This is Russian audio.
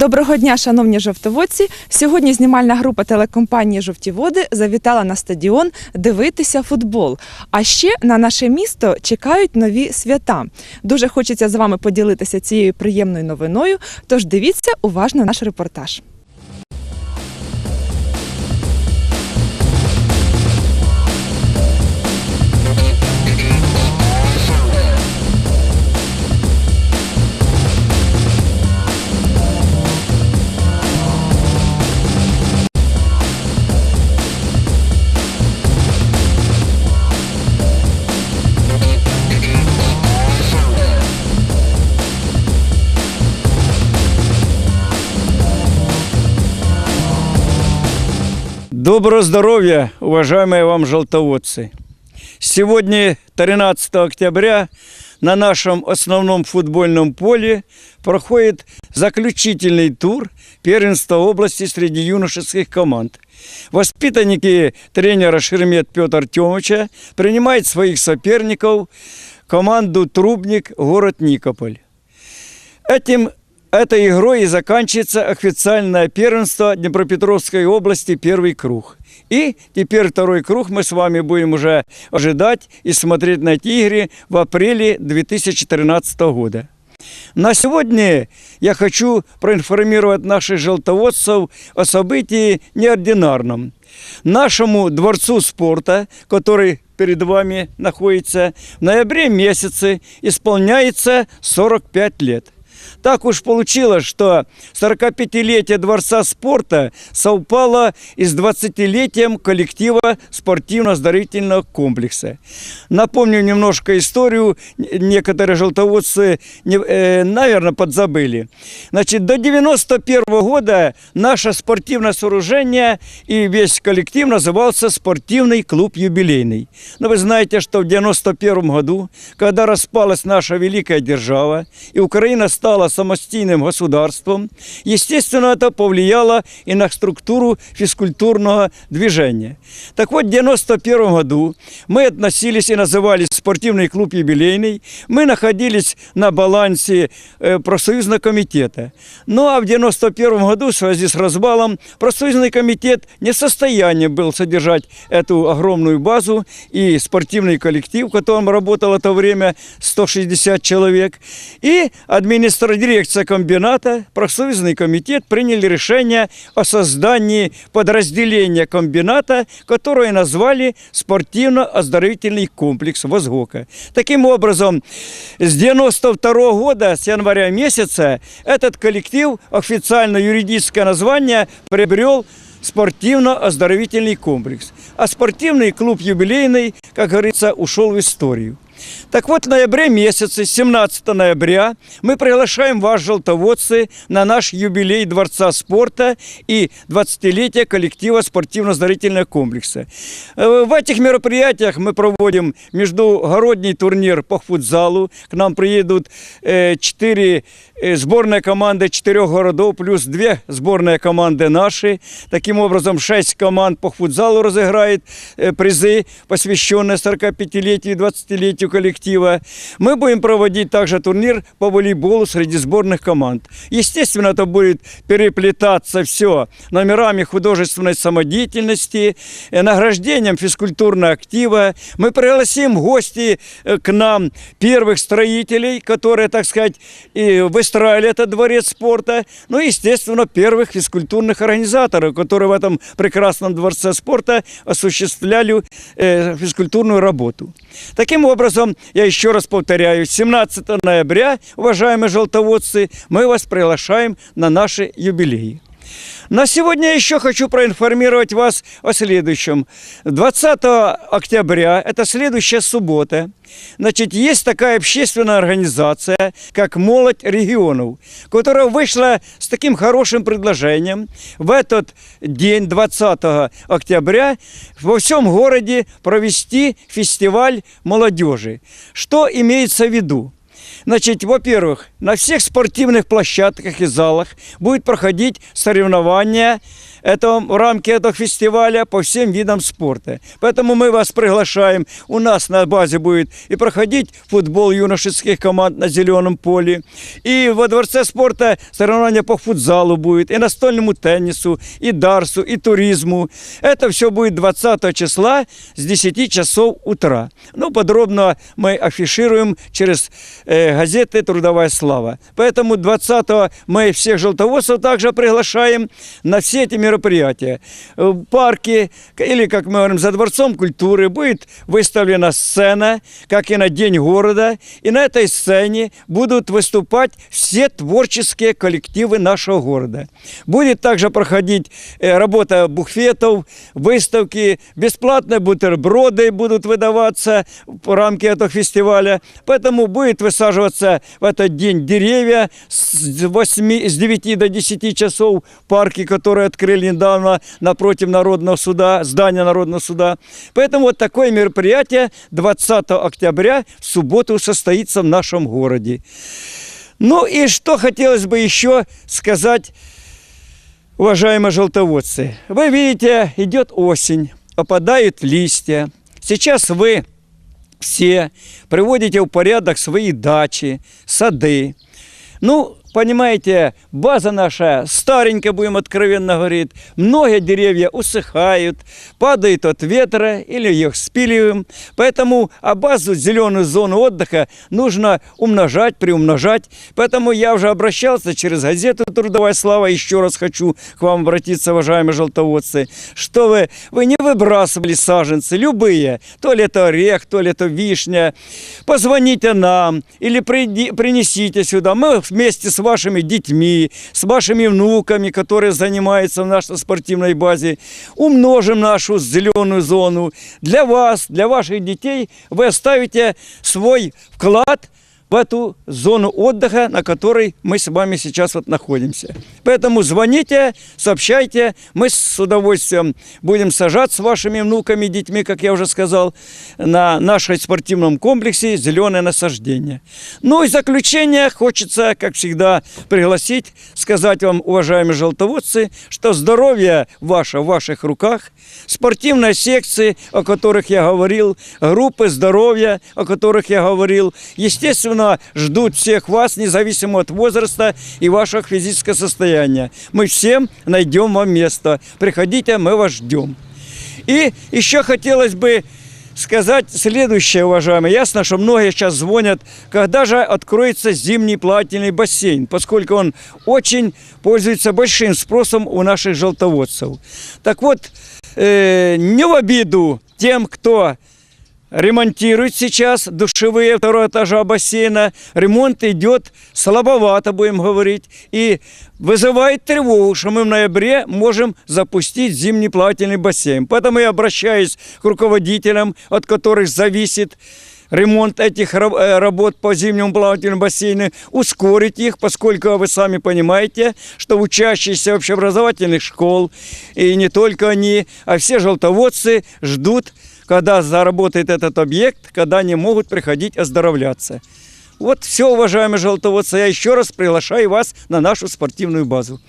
Доброго дня, шановні жовтоводці. Сьогодні знімальна група телекомпанії Жовті води завітала на стадіон дивитися футбол. А ще на наше місто чекають нові свята. Дуже хочеться з вами поділитися цією приємною новиною. Тож дивіться уважно наш репортаж. Доброго здоровья, уважаемые вам желтоводцы! Сегодня, 13 октября, на нашем основном футбольном поле проходит заключительный тур первенства области среди юношеских команд. Воспитанники тренера Шермет Петр Тёмовича принимают своих соперников команду «Трубник», город Никополь. Этим Этой игрой и заканчивается официальное первенство Днепропетровской области первый круг. И теперь второй круг мы с вами будем уже ожидать и смотреть на эти игры в апреле 2013 года. На сегодня я хочу проинформировать наших желтоводцев о событии неординарном. Нашему дворцу спорта, который перед вами находится, в ноябре месяце исполняется 45 лет – так уж получилось, что 45-летие Дворца спорта совпало и с 20-летием коллектива спортивно-оздоровительного комплекса. Напомню немножко историю, некоторые желтоводцы, э, наверное, подзабыли. Значит, до 91 -го года наше спортивное сооружение и весь коллектив назывался спортивный клуб юбилейный. Но вы знаете, что в 91 году, когда распалась наша великая держава, и Украина стала самостийным государством, естественно, это повлияло и на структуру физкультурного движения. Так вот, в 1991 году мы относились и назывались спортивный клуб юбилейный. Мы находились на балансе э, профсоюзного комитета. Ну а в 1991 году в связи с развалом профсоюзный комитет не в состоянии был содержать эту огромную базу и спортивный коллектив, в котором работало в то время 160 человек. И административная дирекция комбината, профсоюзный комитет приняли решение о создании подразделения комбината, которое назвали спортивно-оздоровительный комплекс ВОЗГОКа. Таким образом, с 92 года, с января месяца, этот коллектив, официально юридическое название, приобрел спортивно-оздоровительный комплекс. А спортивный клуб юбилейный, как говорится, ушел в историю. Так вот, в ноябре месяце, 17 ноября, мы приглашаем вас, желтоводцы, на наш юбилей Дворца спорта и 20-летие коллектива спортивно-оздоровительного комплекса. Э, в этих мероприятиях мы проводим междугородний турнир по футзалу. К нам приедут 4 сборные команды четырех городов, плюс две сборные команды наши. Таким образом, 6 команд по футзалу разыграет призы, посвященные 45-летию и 20-летию коллектива. Мы будем проводить также турнир по волейболу среди сборных команд. Естественно, это будет переплетаться все номерами художественной самодеятельности, награждением физкультурного актива. Мы пригласим гости к нам первых строителей, которые, так сказать, и выстраивали этот дворец спорта. Ну и, естественно, первых физкультурных организаторов, которые в этом прекрасном дворце спорта осуществляли э, физкультурную работу. Таким образом, я еще раз повторяю, 17 ноября, уважаемые желтоводцы, мы вас приглашаем на наши юбилеи. На сегодня еще хочу проинформировать вас о следующем. 20 октября, это следующая суббота, значит, есть такая общественная организация, как «Молодь регионов», которая вышла с таким хорошим предложением в этот день, 20 октября, во всем городе провести фестиваль молодежи. Что имеется в виду? Значит, во-первых, на всех спортивных площадках и залах будет проходить соревнования это в рамки этого фестиваля по всем видам спорта. Поэтому мы вас приглашаем. У нас на базе будет и проходить футбол юношеских команд на зеленом поле, и во дворце спорта соревнования по футзалу будет, и настольному теннису, и дарсу, и туризму. Это все будет 20 числа с 10 часов утра. Ну, подробно мы афишируем через э, газеты «Трудовая слава». Поэтому 20 мы всех желтоводцев также приглашаем на все эти мероприятия. Э, В парке, к- или, как мы говорим, за Дворцом культуры будет выставлена сцена, как и на День города. И на этой сцене будут выступать все творческие коллективы нашего города. Будет также проходить э, работа буфетов, выставки, бесплатные бутерброды будут выдаваться в рамки этого фестиваля. Поэтому будет высаживаться в этот день деревья с, 8, с 9 до 10 часов в парке, который открыли недавно напротив Народного суда, здания Народного суда. Поэтому вот такое мероприятие 20 октября в субботу состоится в нашем городе. Ну и что хотелось бы еще сказать, уважаемые желтоводцы. Вы видите, идет осень, опадают листья. Сейчас вы все приводите в порядок свои дачи, сады. Ну, понимаете, база наша старенькая, будем откровенно говорить. Многие деревья усыхают, падают от ветра или их спиливаем. Поэтому а базу, зеленую зону отдыха нужно умножать, приумножать. Поэтому я уже обращался через газету «Трудовая слава». Еще раз хочу к вам обратиться, уважаемые желтоводцы, что вы, вы не выбрасывали саженцы, любые, то ли это орех, то ли это вишня. Позвоните нам или приди- принесите сюда. Мы вместе с вашими детьми, с вашими внуками, которые занимаются в нашей спортивной базе, умножим нашу зеленую зону. Для вас, для ваших детей вы оставите свой вклад в эту зону отдыха, на которой мы с вами сейчас вот находимся. Поэтому звоните, сообщайте, мы с удовольствием будем сажать с вашими внуками, детьми, как я уже сказал, на нашем спортивном комплексе «Зеленое насаждение». Ну и заключение хочется, как всегда, пригласить, сказать вам, уважаемые желтоводцы, что здоровье ваше в ваших руках, спортивные секции, о которых я говорил, группы здоровья, о которых я говорил, естественно, ждут всех вас, независимо от возраста и вашего физического состояния. Мы всем найдем вам место. Приходите, мы вас ждем. И еще хотелось бы сказать следующее, уважаемые. Ясно, что многие сейчас звонят, когда же откроется зимний плавательный бассейн, поскольку он очень пользуется большим спросом у наших желтоводцев. Так вот, э, не в обиду тем, кто ремонтируют сейчас душевые второго этажа бассейна. Ремонт идет слабовато, будем говорить. И вызывает тревогу, что мы в ноябре можем запустить зимний плавательный бассейн. Поэтому я обращаюсь к руководителям, от которых зависит ремонт этих э, работ по зимнему плавательному бассейну, ускорить их, поскольку вы сами понимаете, что учащиеся общеобразовательных школ, и не только они, а все желтоводцы ждут, когда заработает этот объект, когда они могут приходить оздоровляться. Вот все, уважаемые желтоводцы, я еще раз приглашаю вас на нашу спортивную базу.